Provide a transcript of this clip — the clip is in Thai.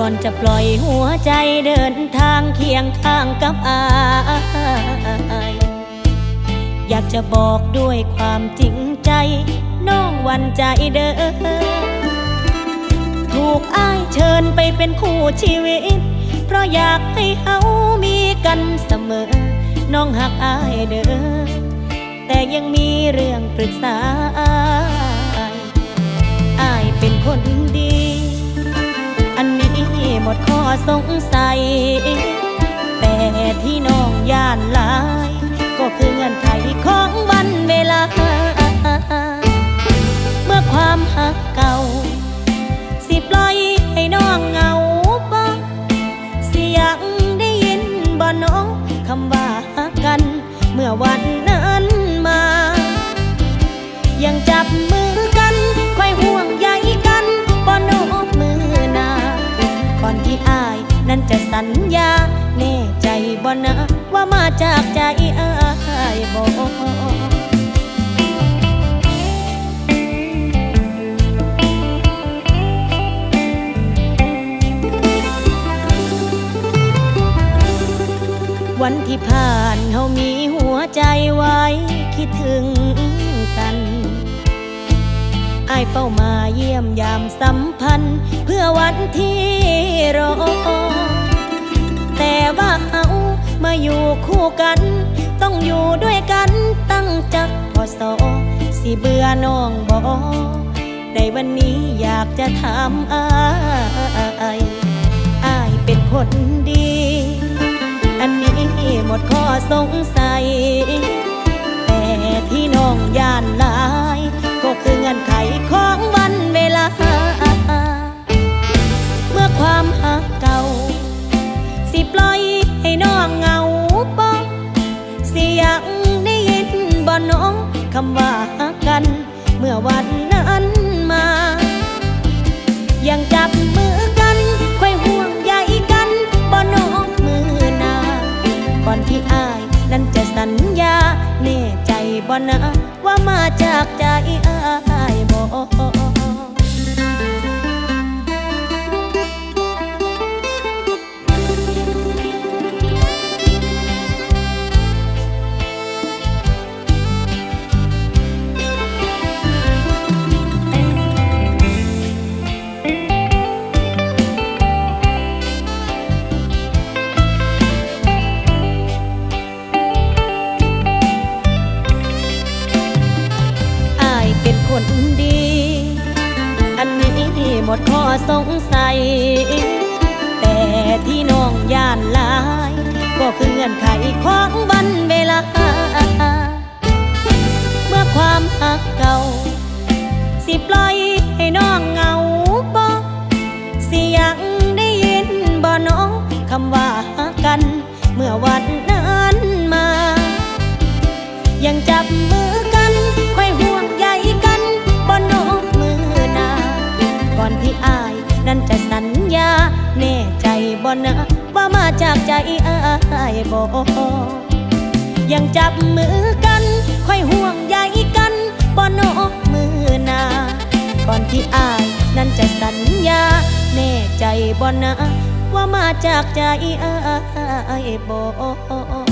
่อนจะปล่อยหัวใจเดินทางเคียงข้างกับอายอยากจะบอกด้วยความจริงใจ น้องวันใจเด้อถูกอ้ายเชิญไปเป็นคู่ชีวิต เพราะอยากให้เฮามีกันเสมอ น้องหักอ้ายเด้อแต่ยังมีเรื่องปรึกษา สงสัย แต่ที่น้องย่านหลาย ก็คือเงื่อนไขของวันเวลา เมื่อความหักเก่า สิปล่อยให้น้องเหงาบ่สิยังได้ยินบ่น้องคำว่าหักกัน เมื่อวันนั้นมา ยังจับมือกันค่อยห่วงใยกันบ่โนบมือหนาก่อนที่อา นั้นจะสัญญา แน่ใจบ่นะ ว่ามาจากใจอายบ่วันที่ผ่านเฮามีหัวใจไว้คิดถึงกัน อายเฝ้ามาเยี่ยมยามสัมพันธ์ เพื่อวันที่รอ แต่ว่าเฮามาอยู่คู่กัน ต้องอยู่ด้วยกันตั้งจักพอสอสิเบื่อน้องบอในวันนี้อยากจะถามอายอายเป็นคนดี อันนี้หมดข้อสงสัยำว่ากัน เมื่อวันนั้นมา ยังจับมือกันค่อยห่วงใยกันบ่นอกมือนาก่อนที่อายนั้นจะสัญญา แน่ใจบ่นะว่ามาจากใจอายบ่ หมดข้อสงสัย แต่ที่น้องย่านลาย ก็คือเงื่อนไขของวันเวลา เมื่อความหักเก่า สิปล่อยให้น้องเหงาบ่สิยังได้ยินบ่น้องคำว่าหักกัน เมื่อวันนั้นมา ยังจับมือ บ่นะว่ามาจากใจอายบ่ยังจับมือกันค่อยห่วงใยกันบ่นอกมือนาก่อนที่อายนั้นจะสัญญา แน่ใจบ่นะว่ามาจากใจอายบ่